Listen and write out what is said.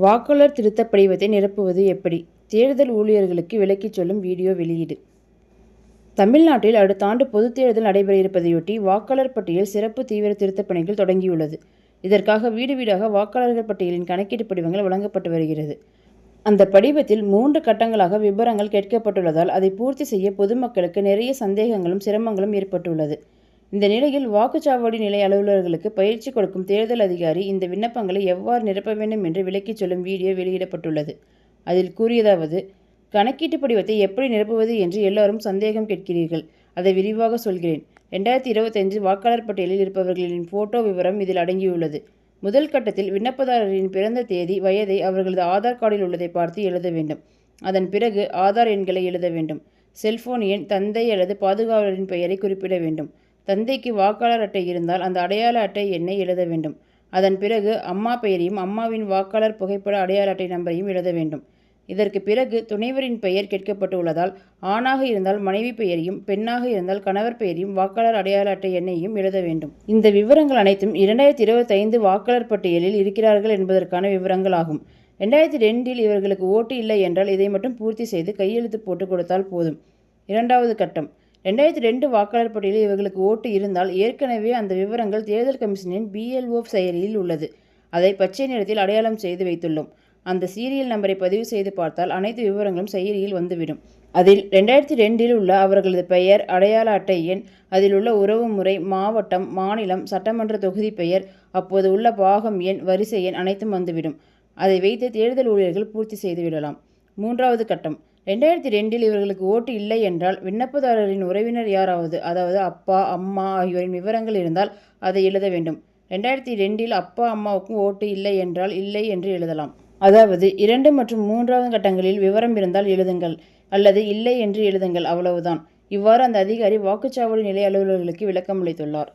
வாக்காளர் திருத்தப் படிவத்தை நிரப்புவது எப்படி? தேர்தல் ஊழியர்களுக்கு விளக்கிச் சொல்லும் வீடியோ வெளியீடு. தமிழ்நாட்டில் அடுத்த ஆண்டு பொதுத் தேர்தல் நடைபெற இருப்பதையொட்டி வாக்காளர் பட்டியல் சிறப்பு தீவிர திருத்தப் பணிகள் தொடங்கியுள்ளது. இதற்காக வீடு வீடாக வாக்காளர்கள் பட்டியலின் கணக்கீட்டு படிவங்கள் வழங்கப்பட்டு வருகிறது. அந்த படிவத்தில் மூன்று கட்டங்களாக விபரங்கள் கேட்கப்பட்டுள்ளதால் அதை பூர்த்தி செய்ய பொதுமக்களுக்கு நிறைய சந்தேகங்களும் சிரமங்களும் ஏற்பட்டுள்ளது. இந்த நிலையில் வாக்குச்சாவடி நிலைய அலுவலர்களுக்கு பயிற்சி கொடுக்கும் தேர்தல் அதிகாரி இந்த விண்ணப்பங்களை எவ்வாறு நிரப்ப வேண்டும் என்று விளக்கிச் சொல்லும் வீடியோ வெளியிடப்பட்டுள்ளது. அதில் கூறியதாவது கணக்கீட்டு படிவத்தை எப்படி நிரப்புவது என்று எல்லாரும் சந்தேகம் கேட்கிறீர்கள். அதை விரிவாக சொல்கிறேன். ரெண்டாயிரத்தி இருபத்தஞ்சு வாக்காளர் பட்டியலில் இருப்பவர்களின் போட்டோ விவரம் இதில் அடங்கியுள்ளது. முதல் கட்டத்தில் விண்ணப்பதாரரின் பிறந்த தேதி வயதை அவர்களது ஆதார் கார்டில் உள்ளதை பார்த்து எழுத வேண்டும். அதன் பிறகு ஆதார் எண்களை எழுத வேண்டும். செல்போன் எண் தந்தை அல்லது பாதுகாவலரின் பெயரை குறிப்பிட வேண்டும். தந்தைக்கு வாக்காளர் அட்டை இருந்தால் அந்த அடையாள அட்டை எண்ணை எழுத வேண்டும். அதன் பிறகு அம்மா பெயரையும் அம்மாவின் வாக்காளர் புகைப்பட அடையாள அட்டை நம்பரையும் எழுத வேண்டும். இதற்கு பிறகு துணைவரின் பெயர் கேட்கப்பட்டுள்ளதால் ஆணாக இருந்தால் மனைவி பெயரையும் பெண்ணாக இருந்தால் கணவர் பெயரையும் வாக்காளர் அடையாள அட்டை எண்ணையும் எழுத வேண்டும். இந்த விவரங்கள் அனைத்தும் இரண்டாயிரத்தி இருபத்தைந்து வாக்காளர் பட்டியலில் இருக்கிறார்கள் என்பதற்கான விவரங்கள் ஆகும். ரெண்டாயிரத்தி ரெண்டில் இவர்களுக்கு ஓட்டு இல்லை என்றால் இதை மட்டும் பூர்த்தி செய்து கையெழுத்து போட்டு கொடுத்தால் போதும். இரண்டாவது கட்டம். ரெண்டாயிரத்தி ரெண்டு வாக்காளர் பட்டியலில் இவர்களுக்கு ஓட்டு இருந்தால் ஏற்கனவே அந்த விவரங்கள் தேர்தல் கமிஷனின் பிஎல்ஓ செயலியில் உள்ளது. அதை பச்சை நிறத்தில் அடையாளம் செய்து வைத்துள்ளோம். அந்த சீரியல் நம்பரை பதிவு செய்து பார்த்தால் அனைத்து விவரங்களும் செயலியில் வந்துவிடும். அதில் ரெண்டாயிரத்தி ரெண்டில் உள்ள அவர்களது பெயர் அடையாள அட்டை எண் அதில் உள்ள உறவு முறை மாவட்டம் மாநிலம் சட்டமன்ற தொகுதி பெயர் அப்போது உள்ள பாகம் எண் வரிசை எண் அனைத்தும் வந்துவிடும். அதை வைத்து தேர்தல் ஊழியர்கள் பூர்த்தி செய்துவிடலாம் மூன்றாவது கட்டம். ரெண்டாயிரத்தி ரெண்டில் இவர்களுக்கு ஓட்டு இல்லை என்றால் விண்ணப்பதாரரின் உறவினர் யாராவது அதாவது அப்பா அம்மா ஆகியோரின் விவரங்கள் இருந்தால் அதை எழுத வேண்டும். ரெண்டாயிரத்தி ரெண்டில் அப்பா அம்மாவுக்கும் ஓட்டு இல்லை என்றால் இல்லை என்று எழுதலாம். அதாவது இரண்டு மற்றும் மூன்றாவது கட்டங்களில் விவரம் இருந்தால் எழுதுங்கள் அல்லது இல்லை என்று எழுதுங்கள் அவ்வளவுதான். இவ்வாறு அந்த அதிகாரி வாக்குச்சாவடி நிலை அலுவலர்களுக்கு விளக்கம் அளித்துள்ளார்